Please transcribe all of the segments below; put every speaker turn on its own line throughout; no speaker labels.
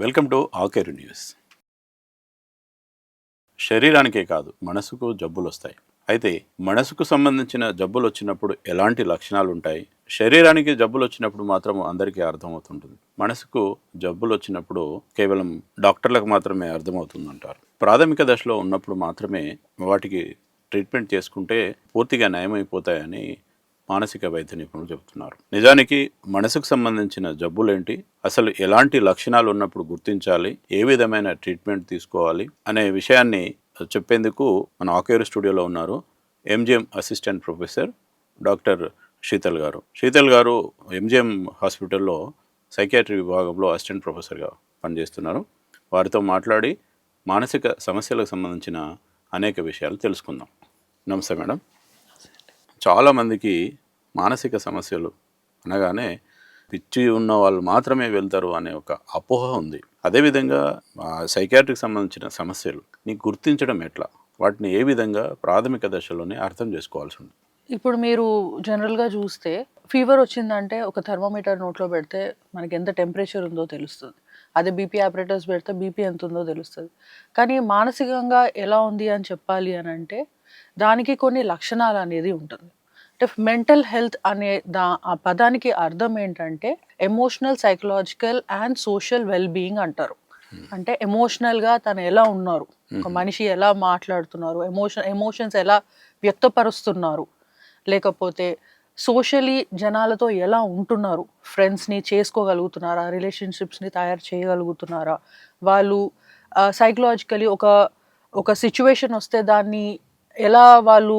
Welcome to Akeru news. శరీరానికే కాదు మనసుకు జబ్బులు వస్తాయి అయితే మనసుకు సంబంధించిన జబ్బులు వచ్చినప్పుడు ఎలాంటి లక్షణాలు ఉంటాయి శరీరానికి జబ్బులు వచ్చినప్పుడు మాత్రం అందరికీ అర్థమవుతుంటుంది. మనసుకు జబ్బులు వచ్చినప్పుడు కేవలం డాక్టర్లకు మాత్రమే అర్థమవుతుందంటారు. ప్రాథమిక దశలో ఉన్నప్పుడు మాత్రమే వాటికి ట్రీట్మెంట్ చేసుకుంటే పూర్తిగా నయమైపోతాయని మానసిక వైద్య నిపుణులు చెబుతున్నారు నిజానికి మనసుకు సంబంధించిన జబ్బులేంటి? అసలు ఎలాంటి లక్షణాలు ఉన్నప్పుడు గుర్తించాలి? ఏ విధమైన ట్రీట్మెంట్ తీసుకోవాలి? అనే విషయాన్ని చెప్పేందుకు మన ఆకేరు స్టూడియోలో ఉన్నారు MGM assistant professor doctor Sheetal గారు. శీతల్ గారు ఎంజిఎం హాస్పిటల్లో సైకియాట్రీ విభాగంలో అసిస్టెంట్ ప్రొఫెసర్గా పనిచేస్తున్నారు. వారితో మాట్లాడి మానసిక సమస్యలకు సంబంధించిన అనేక విషయాలు తెలుసుకుందాం. నమస్తే మేడం. చాలామందికి మానసిక సమస్యలు అనగానే పిచ్చి ఉన్న వాళ్ళు మాత్రమే వెళ్తారు అనే ఒక అపోహ ఉంది. అదేవిధంగా సైకాట్రిక్ సంబంధించిన సమస్యలు నీకు గుర్తించడం ఎట్లా? వాటిని ఏ విధంగా ప్రాథమిక దశలోనే అర్థం చేసుకోవాల్సి ఉంది
ఇప్పుడు మీరు జనరల్గా చూస్తే ఫీవర్ వచ్చిందంటే ఒక థర్మోమీటర్ నోట్లో పెడితే మనకి ఎంత టెంపరేచర్ ఉందో తెలుస్తుంది. అదే బీపీ ఆపరేటర్స్ పెడితే బీపీ ఎంత ఉందో తెలుస్తుంది. కానీ మానసికంగా ఎలా ఉంది అని చెప్పాలి అని అంటే దానికి కొన్ని లక్షణాలు అనేది ఉంటుంది. అంటే మెంటల్ హెల్త్ అనే దా ఆ పదానికి అర్థం ఏంటంటే emotional psychological and social well being అంటారు అంటే ఎమోషనల్గా తను ఎలా ఉన్నారు? ఒక మనిషి ఎలా మాట్లాడుతున్నారు? ఎమోషన్ ఎమోషన్స్ ఎలా వ్యక్తపరుస్తున్నారు? లేకపోతే సోషలీ జనాలతో ఎలా ఉంటున్నారు? ఫ్రెండ్స్ని చేసుకోగలుగుతున్నారా? రిలేషన్షిప్స్ని తయారు చేయగలుగుతున్నారా? వాళ్ళు సైకలాజికలీ ఒక ఒక సిచ్యువేషన్ వస్తే దాన్ని ఎలా వాళ్ళు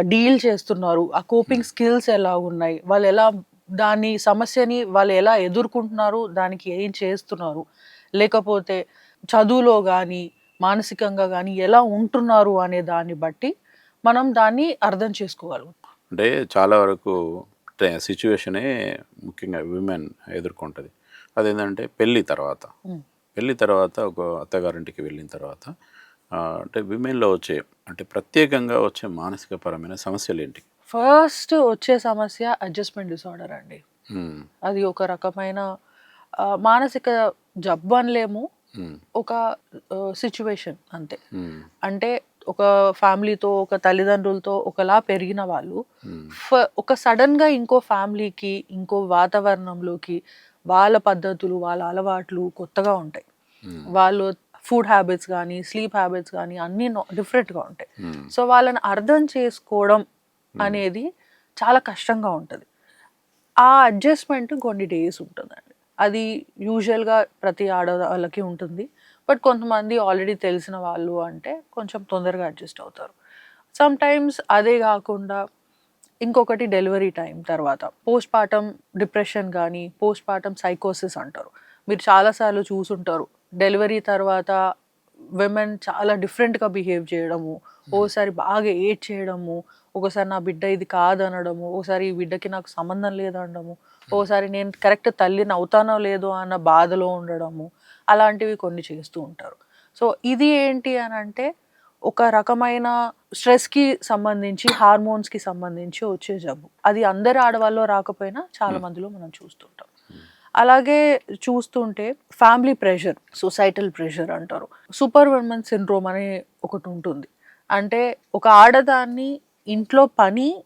డీల్ చేస్తున్నారు. ఆ కోపింగ్ స్కిల్స్ ఎలా ఉన్నాయి? వాళ్ళు ఎలా దాని సమస్యని వాళ్ళు ఎలా ఎదుర్కొంటున్నారు? దానికి ఏం చేస్తున్నారు? లేకపోతే చదువులో కానీ మానసికంగా కానీ ఎలా ఉంటున్నారు అనే దాన్ని బట్టి మనం దాన్ని అర్థం చేసుకోగలుగుతాం.
అంటే చాలా వరకు సిచ్యువేషనే ముఖ్యంగా విమెన్ ఎదుర్కొంటుంది. అదేంటంటే పెళ్ళి తర్వాత. పెళ్ళి తర్వాత ఒక అత్తగారింటికి వెళ్ళిన తర్వాత అంటే విమెన్లో వచ్చే అంటే ప్రత్యేకంగా వచ్చే మానసిక పరమైన సమస్యలు ఏంటి
ఫస్ట్ వచ్చే సమస్య అడ్జస్ట్మెంట్ డిసార్డర్ అండి. అది ఒక రకమైన మానసిక జబ్బు అనలేము. ఒక సిచ్యువేషన్ అంతే. అంటే ఒక ఫ్యామిలీతో ఒక తల్లిదండ్రులతో ఒకలా పెరిగిన వాళ్ళు ఒక సడన్గా ఇంకో ఫ్యామిలీకి ఇంకో వాతావరణంలోకి వాళ్ళ పద్ధతులు వాళ్ళ అలవాట్లు కొత్తగా ఉంటాయి. వాళ్ళు ఫుడ్ హ్యాబిట్స్ కానీ స్లీప్ హ్యాబిట్స్ కానీ అన్నీ డిఫరెంట్గా ఉంటాయి.
మ్మ్.
సో వాళ్ళని అర్థం చేసుకోవడం అనేది చాలా కష్టంగా ఉంటుంది. ఆ అడ్జస్ట్మెంట్ కొన్ని డేస్ ఉంటుందండి. అది యూజువల్గా ప్రతి ఆడవాళ్ళకి ఉంటుంది. బట్ కొంతమంది ఆల్రెడీ తెలిసిన వాళ్ళు అంటే కొంచెం తొందరగా అడ్జస్ట్ అవుతారు. సమ్ టైమ్స్ అదే కాకుండా ఇంకొకటి డెలివరీ టైం తర్వాత పోస్ట్ పార్టమ్ డిప్రెషన్ కానీ పోస్ట్ పార్టమ్ సైకోసిస్ అంటారు. మీరు చాలాసార్లు చూసుంటారు. డెలివరీ తర్వాత విమెన్ చాలా డిఫరెంట్గా బిహేవ్ చేయడము ఓసారి బాగా ఏడ్ చేయడము ఒకసారి నా బిడ్డ ఇది కాదనడము ఒకసారి ఈ బిడ్డకి నాకు సంబంధం లేదనడము ఓసారి నేను కరెక్ట్ తల్లిని అవుతానో లేదో అన్న బాధలో ఉండడము అలాంటివి కొన్ని చేస్తూ ఉంటారు. సో ఇది ఏంటి అని అంటే ఒక రకమైన స్ట్రెస్కి సంబంధించి హార్మోన్స్కి సంబంధించి వచ్చే జబ్బు. అది అందరి ఆడవాళ్ళలో రాకపోయినా చాలా మందిలో మనం చూస్తుంటాం. అలాగే చూస్తుంటే ఫ్యామిలీ ప్రెషర్ సొసైటల్ ప్రెషర్ అంటారు. సూపర్ ఉమెన్ సిండ్రోమ్ అనే ఒకటి ఉంటుంది. అంటే ఒక ఆడదాన్ని ఇంట్లో పని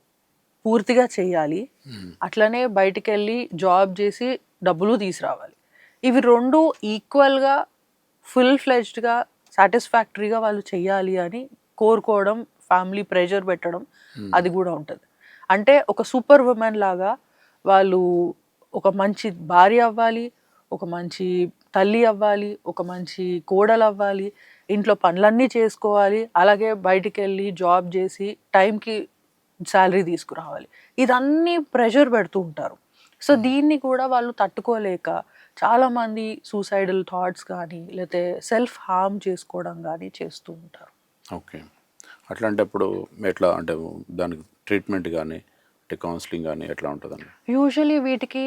పూర్తిగా చేయాలి.
మ్మ్.
అట్లనే బయటికి వెళ్ళి జాబ్ చేసి డబ్బులు తీసుకురావాలి. ఇవి రెండు ఈక్వల్గా ఫుల్ ఫ్లెజ్డ్గా సాటిస్ఫాక్టరీగా వాళ్ళు చెయ్యాలి అని కోరుకోవడం ఫ్యామిలీ ప్రెషర్ పెట్టడం
మ్మ్.
అది కూడా ఉంటుంది. అంటే ఒక సూపర్ ఉమెన్ లాగా వాళ్ళు ఒక మంచి భార్య అవ్వాలి ఒక మంచి తల్లి అవ్వాలి ఒక మంచి కోడలు అవ్వాలి ఇంట్లో పనులన్నీ చేసుకోవాలి అలాగే బయటికి వెళ్ళి జాబ్ చేసి టైంకి శాలరీ తీసుకురావాలి. ఇదన్నీ ప్రెషర్ పెడుతూ ఉంటారు. సో దీన్ని కూడా వాళ్ళు తట్టుకోలేక చాలామంది సూసైడల్ థాట్స్ కానీ లేకపోతే సెల్ఫ్ హార్మ్ చేసుకోవడం కానీ చేస్తూ ఉంటారు.
ఓకే. అట్లాంటప్పుడు ఎట్లా అంటే దానికి ట్రీట్మెంట్ కానీ అంటే కౌన్సిలింగ్ కానీ ఎట్లా ఉంటుందండి?
యూజువలీ వీటికి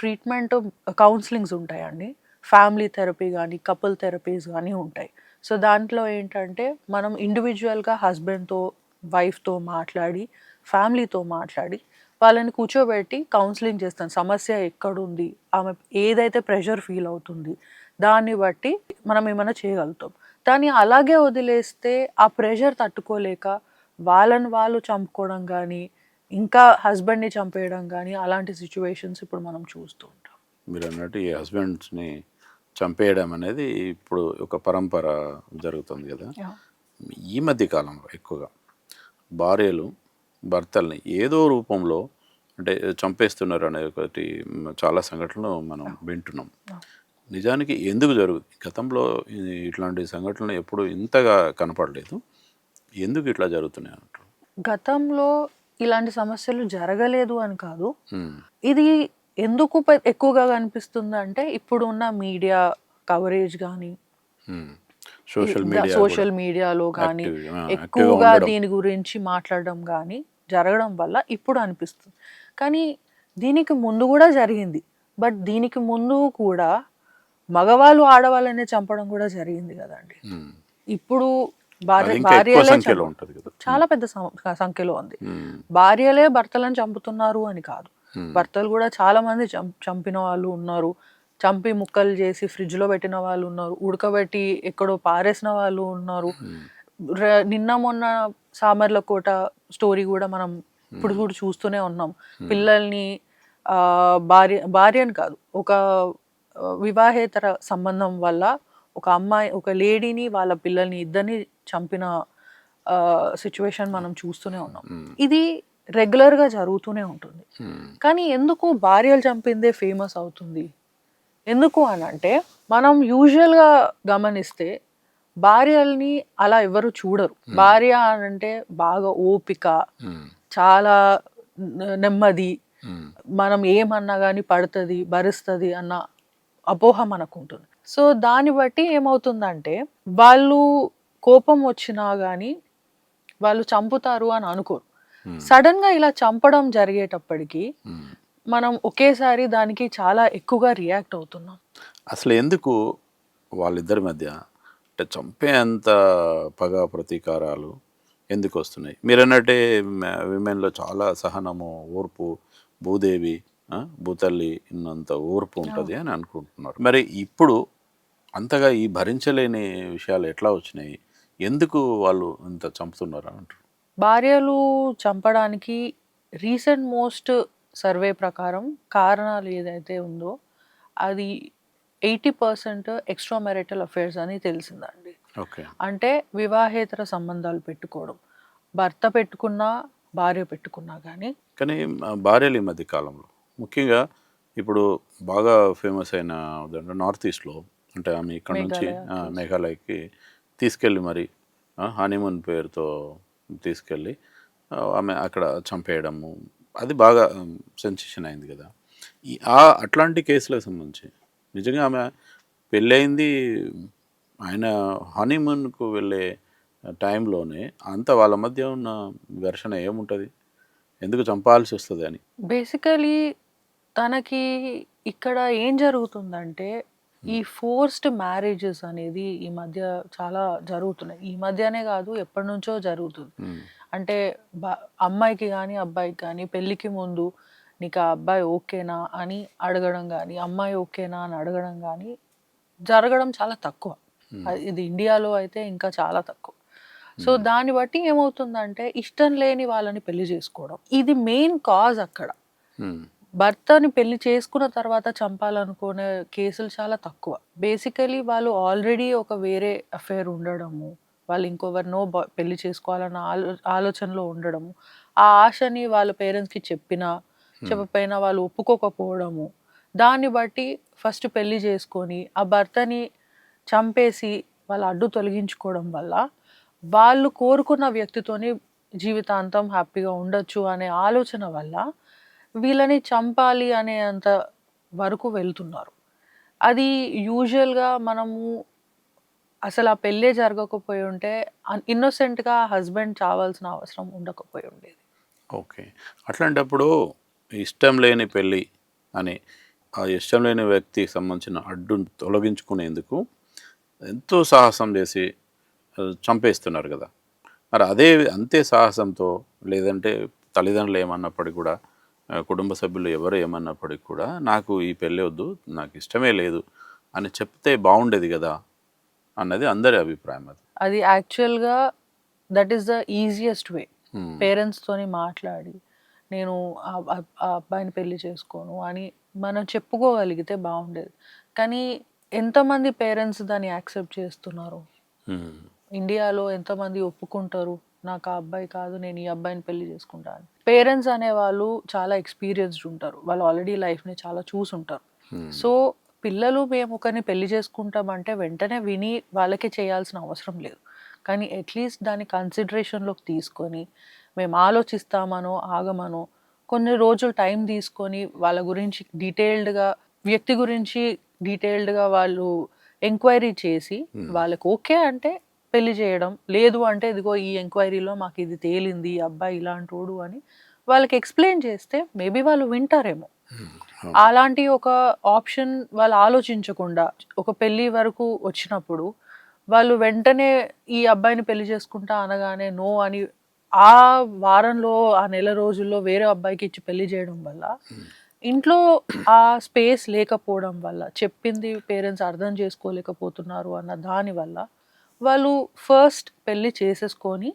ట్రీట్మెంట్ కౌన్సిలింగ్స్ ఉంటాయండి. ఫ్యామిలీ థెరపీ కానీ కపుల్ థెరపీస్ కానీ ఉంటాయి. సో దాంట్లో ఏంటంటే మనం ఇండివిజువల్గా హస్బెండ్తో వైఫ్తో మాట్లాడి ఫ్యామిలీతో మాట్లాడి వాళ్ళని కూర్చోబెట్టి కౌన్సిలింగ్ చేస్తాం. సమస్య ఎక్కడుంది? ఆమె ఏదైతే ప్రెషర్ ఫీల్ అవుతుంది? దాన్ని బట్టి మనం ఏమైనా చేయగలుగుతాం. దాన్ని అలాగే వదిలేస్తే ఆ ప్రెషర్ తట్టుకోలేక వాళ్ళని వాళ్ళు చంపుకోవడం కానీ ఇంకా హస్బెండ్ని చంపేయడం కానీ అలాంటి సిచ్యువేషన్స్ ఇప్పుడు మనం చూస్తూ ఉంటాం.
మీరు అన్నట్టు ఈ హస్బెండ్స్ని చంపేయడం అనేది ఇప్పుడు ఒక పరంపర జరుగుతుంది కదా. ఈ మధ్య కాలంలో ఎక్కువగా భార్యలు భర్తల్ని ఏదో రూపంలో అంటే చంపేస్తున్నారు అనే ఒకటి చాలా సంఘటనలు మనం వింటున్నాం. నిజానికి ఎందుకు జరుగుతుంది గతంలో ఇట్లాంటి సంఘటనలు ఎప్పుడు ఇంతగా కనపడలేదు. ఎందుకు ఇట్లా జరుగుతున్నాయి అంటారు?
గతంలో ఇలాంటి సమస్యలు జరగలేదు అని కాదు ఇది ఎందుకు ఎక్కువగా కనిపిస్తుంది అంటే ఇప్పుడు ఉన్న మీడియా కవరేజ్ కానీ.
సోషల్ మీడియా
సోషల్ మీడియాలో కానీ ఎక్కువగా. దీని గురించి మాట్లాడడం కానీ జరగడం వల్ల ఇప్పుడు అనిపిస్తుంది కానీ దీనికి ముందు కూడా జరిగింది బట్ దీనికి ముందు కూడా మగవాళ్ళు ఆడవాళ్ళనే చంపడం కూడా జరిగింది కదండి. ఇప్పుడు భార్య
సంఖ్యలో ఉంటుంది కదా.
చాలా పెద్ద సంఖ్యలో ఉంది. భార్యలే భర్తలను చంపుతున్నారు అని కాదు. భర్తలు కూడా చాలా మంది చం- చంపిన వాళ్ళు ఉన్నారు. చంపి ముక్కలు చేసి ఫ్రిడ్జ్లో పెట్టిన వాళ్ళు ఉన్నారు. ఉడకబెట్టి ఎక్కడో పారేసిన వాళ్ళు ఉన్నారు. నిన్న మొన్న సామర్లకోట స్టోరీ కూడా మనం ఇప్పుడు కూడా చూస్తూనే ఉన్నాం. పిల్లల్ని ఆ, భార్య భార్యని కాదు ఒక వివాహేతర సంబంధం వల్ల ఒక అమ్మాయి ఒక లేడీని వాళ్ళ పిల్లల్ని ఇద్దరిని చంపిన సిచ్యువేషన్ మనం చూస్తూనే ఉన్నాం. ఇది రెగ్యులర్గా జరుగుతూనే ఉంటుంది. కానీ ఎందుకు భార్యలు చంపిందే ఫేమస్ అవుతుంది ఎందుకు అని అంటే మనం యూజువల్గా గమనిస్తే భార్యల్ని అలా ఎవరు చూడరు భార్య అని అంటే బాగా ఓపిక. చాలా నెమ్మది. మనం ఏమన్నా కానీ పడుతుంది భరిస్తుంది అన్న అపోహ మనకు ఉంటుంది సో దాన్ని బట్టి ఏమవుతుందంటే వాళ్ళు కోపం వచ్చినా కానీ వాళ్ళు చంపుతారు అని అనుకోరు.
Hmm.
సడన్గా ఇలా చంపడం జరిగేటప్పటికి
మ్.
మనం ఒకేసారి దానికి చాలా ఎక్కువగా రియాక్ట్ అవుతున్నాం.
అసలు ఎందుకు వాళ్ళిద్దరి మధ్య అంటే చంపేంత పగ ప్రతీకారాలు ఎందుకు వస్తున్నాయి? మీరు అన్నట్టే విమెన్లో చాలా సహనము ఓర్పు భూదేవి భూతల్లి ఉన్నంత ఓర్పు ఉంటుంది అని అనుకుంటున్నారు. మరి ఇప్పుడు అంతగా ఈ భరించలేని విషయాలు ఎట్లా వచ్చినాయి? ఎందుకు వాళ్ళు ఇంత చంపుతున్నారు అంటారు?
భార్యలు చంపడానికి రీసెంట్ మోస్ట్ సర్వే ప్రకారం కారణాలు ఏదైతే ఉందో అది eighty percent extra marital affairs అని తెలిసిందండి.
ఓకే.
అంటే వివాహేతర సంబంధాలు పెట్టుకోవడం. భర్త పెట్టుకున్నా భార్య పెట్టుకున్నా కానీ
కానీ భార్యలు ఈ మధ్య కాలంలో. ముఖ్యంగా ఇప్పుడు బాగా ఫేమస్ అయిన నార్త్ ఈస్ట్లో అంటే ఆమె ఇక్కడ నుంచి మేఘాలయకి తీసుకెళ్ళి మరి హనీమూన్ పేరుతో తీసుకెళ్ళి ఆమె అక్కడ చంపేయడము. అది బాగా సెన్సేషన్ అయింది కదా. ఈ ఆ అట్లాంటి కేసులకు సంబంధించి నిజంగా ఆమె పెళ్ళయింది ఆయన హనీమూన్కు వెళ్ళే టైంలోనే అంత వాళ్ళ మధ్య ఉన్న ఘర్షణ ఏముంటుంది? ఎందుకు చంపాల్సి వస్తుంది అని?
బేసికలీ తనకి ఇక్కడ ఏం జరుగుతుందంటే ఈ ఫోర్స్డ్ మ్యారేజెస్ అనేది ఈ మధ్య చాలా జరుగుతున్నాయి. ఈ మధ్యనే కాదు ఎప్పటి నుంచో జరుగుతుంది. అంటే అమ్మాయికి కానీ అబ్బాయికి కానీ పెళ్ళికి ముందు నీకు ఆ అబ్బాయి ఓకేనా అని అడగడం కానీ అమ్మాయి ఓకేనా అని అడగడం కానీ జరగడం చాలా తక్కువ. ఇది ఇండియాలో అయితే ఇంకా చాలా తక్కువ. సో దాన్ని బట్టి ఏమవుతుందంటే ఇష్టం లేని వాళ్ళని పెళ్ళి చేసుకోవడం. ఇది మెయిన్ కాజ్ అక్కడ. భర్తని పెళ్ళి చేసుకున్న తర్వాత చంపాలనుకునే కేసులు చాలా తక్కువ. బేసికలీ వాళ్ళు ఆల్రెడీ ఒక వేరే అఫేర్ ఉండడము వాళ్ళు ఇంకొవరినో బ- పెళ్ళి చేసుకోవాలన్న ఆలో ఆలోచనలో ఉండడము. ఆ ఆశని వాళ్ళ పేరెంట్స్కి చెప్పినా చెప్పపోయినా వాళ్ళు ఒప్పుకోకపోవడము. దాన్ని బట్టి ఫస్ట్ పెళ్ళి చేసుకొని ఆ భర్తని చంపేసి వాళ్ళ అడ్డు తొలగించుకోవడం వల్ల వాళ్ళు కోరుకున్న వ్యక్తితోని జీవితాంతం హ్యాపీగా ఉండొచ్చు అనే ఆలోచన వల్ల వీళ్ళని చంపాలి అనే అంత వరకు వెళ్తున్నారు. అది యూజువల్గా మనము అసలు ఆ పెళ్ళే జరగకపోయి ఉంటే ఇన్నోసెంట్గా హస్బెండ్ చావాల్సిన అవసరం ఉండకపోయి ఉండేది.
ఓకే. అట్లాంటప్పుడు ఇష్టం లేని పెళ్ళి అని ఆ ఇష్టం లేని వ్యక్తికి సంబంధించిన అడ్డును తొలగించుకునేందుకు ఎంతో సాహసం చేసి చంపేస్తున్నారు కదా. మరి అదే అంతే సాహసంతో లేదంటే తల్లిదండ్రులు ఏమన్నప్పటికీ కూడా కుటుంబ సభ్యులు ఎవరు ఏమన్నప్పటికీ కూడా నాకు ఈ పెళ్ళి వద్దు నాకు ఇష్టమే లేదు అని చెప్తే బాగుండేది కదా అన్నది అందరి అభిప్రాయం అది.
అది యాక్చువల్గా that is the easiest way. పేరెంట్స్తోని మాట్లాడి నేను ఆ- అబ్బాయిని పెళ్ళి చేసుకోను అని మనం చెప్పుకోగలిగితే బాగుండేది. కానీ ఎంతమంది పేరెంట్స్ దాన్ని యాక్సెప్ట్ చేస్తున్నారు. ఇండియాలో ఎంతమంది ఒప్పుకుంటారు? నాకు ఆ అబ్బాయి కాదు నేను ఈ అబ్బాయిని పెళ్ళి చేసుకుంటాను పేరెంట్స్ అనేవాళ్ళు చాలా ఎక్స్పీరియన్స్డ్ ఉంటారు. వాళ్ళు ఆల్రెడీ లైఫ్ని చాలా చూసుంటారు.
Hmm.
సో పిల్లలు మేము ఒకరిని పెళ్ళి చేసుకుంటామంటే వెంటనే విని వాళ్ళకే చేయాల్సిన అవసరం లేదు. కానీ అట్లీస్ట్ దాన్ని కన్సిడరేషన్లోకి తీసుకొని మేము ఆలోచిస్తామనో ఆగమనో కొన్ని రోజులు టైం తీసుకొని వాళ్ళ గురించి డీటెయిల్డ్గా వ్యక్తి గురించి డీటెయిల్డ్గా వాళ్ళు ఎంక్వైరీ చేసి వాళ్ళకి ఓకే అంటే పెళ్ళి చేయడం. లేదు అంటే ఇదిగో ఈ ఎంక్వైరీలో మాకు ఇది తేలింది ఈ అబ్బాయి ఇలాంటోడు అని వాళ్ళకి ఎక్స్ప్లెయిన్ చేస్తే మేబీ వాళ్ళు వింటారేమో. అలాంటి ఒక ఆప్షన్ వాళ్ళు ఆలోచించకుండా ఒక పెళ్ళి వరకు వచ్చినప్పుడు వాళ్ళు వెంటనే ఈ అబ్బాయిని పెళ్ళి చేసుకుంటా అనగానే నో అని ఆ వారంలో ఆ నెల రోజుల్లో వేరే అబ్బాయికి ఇచ్చి పెళ్ళి చేయడం వల్ల ఇంట్లో ఆ స్పేస్ లేకపోవడం వల్ల చెప్పింది పేరెంట్స్ అర్థం చేసుకోలేకపోతున్నారు అన్న దాని వల్ల వాళ్ళు ఫస్ట్ పెళ్ళి చేసేసుకొని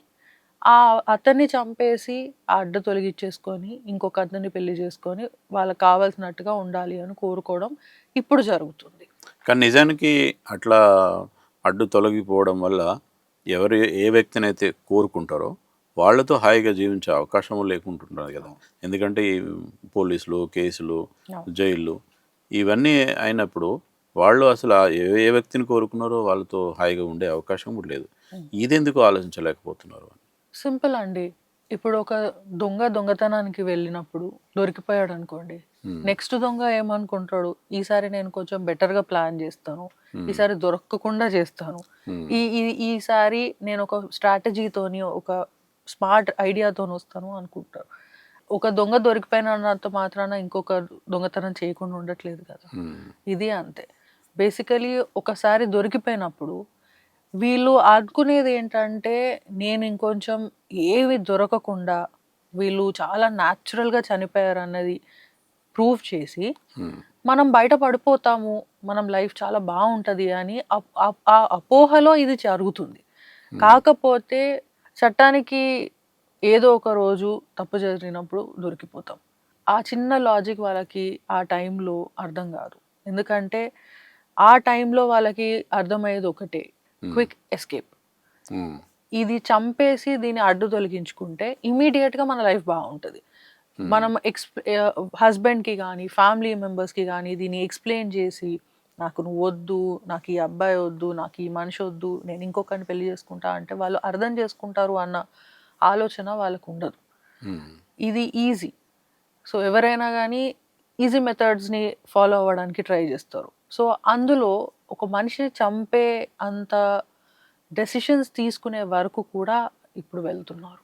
ఆ అతన్ని చంపేసి ఆ అడ్డ తొలగిచ్చేసుకొని ఇంకొక అతన్ని పెళ్ళి చేసుకొని వాళ్ళకి కావాల్సినట్టుగా ఉండాలి అని కోరుకోవడం ఇప్పుడు జరుగుతుంది
కానీ నిజానికి అట్లా అడ్డు తొలగిపోవడం వల్ల ఎవరు ఏ వ్యక్తినైతే కోరుకుంటారో వాళ్ళతో హాయిగా జీవించే అవకాశం లేకుంటున్నారు కదా ఎందుకంటే ఈ పోలీసులు కేసులు. జైళ్ళు ఇవన్నీ అయినప్పుడు వాళ్ళు అసలు ఏ ఏ వ్యక్తిని కోరుకున్నారో వాళ్ళతో హాయిగా ఉండే అవకాశం కూడా లేదు. ఇదెందుకు ఆలోచించలేకపోతున్నారు
సింపుల్ అండి. ఇప్పుడు ఒక దొంగ దొంగతనానికి వెళ్ళినప్పుడు దొరికిపోయాడు అనుకోండి. నెక్స్ట్ దొంగ ఏమనుకుంటాడు? ఈసారి నేను కొంచెం better గా ప్లాన్ చేస్తాను. ఈసారి దొరకకుండా చేస్తాను. ఈ ఈసారి నేను ఒక స్ట్రాటజీతోని ఒక స్మార్ట్ ఐడియాతో వస్తాను అనుకుంటారు ఒక దొంగ దొరికిపోయినంత మాత్రాన ఇంకొక దొంగతనం చేయకుండా ఉండట్లేదు కదా. ఇది అంతే. బేసికలీ ఒకసారి దొరికిపోయినప్పుడు వీళ్ళు అనుకునేది ఏంటంటే నేను ఇంకొంచెం ఏవి దొరకకుండా వీళ్ళు చాలా న్యాచురల్గా చనిపోయారు అన్నది ప్రూవ్ చేసి
Hmm.
మనం బయట పడిపోతాము మనం లైఫ్ చాలా బాగుంటుంది అని ఆ అపోహలో ఇది జరుగుతుంది. కాకపోతే చట్టానికి ఏదో ఒక రోజు తప్పు జరిగినప్పుడు దొరికిపోతాం. ఆ చిన్న లాజిక్ వాళ్ళకి ఆ టైంలో అర్థం కాదు. ఎందుకంటే ఆ టైంలో వాళ్ళకి అర్థమయ్యేది ఒకటే. Quick escape
Hmm.
ఇది చంపేసి దీన్ని అడ్డు తొలగించుకుంటే గా మన లైఫ్ బాగుంటుంది. మనం ఎక్స్ హస్బెండ్కి కానీ ఫ్యామిలీ మెంబర్స్కి కానీ దీన్ని ఎక్స్ప్లెయిన్ చేసి నాకు నువ్వు వద్దు నాకు ఈ అబ్బాయి వద్దు నాకు ఈ మనిషి వద్దు నేను ఇంకొకరిని పెళ్ళి చేసుకుంటా అంటే వాళ్ళు అర్థం చేసుకుంటారు అన్న ఆలోచన వాళ్ళకు ఉండదు.
Hmm.
ఇది ఈజీ సో ఎవరైనా కానీ ఈజీ మెథడ్స్ని ఫాలో అవ్వడానికి ట్రై చేస్తారు. సో అందులో ఒక మనిషిని చంపే అంత డెసిషన్స్ తీసుకునే వరకు కూడా ఇప్పుడు వెళ్తున్నారు.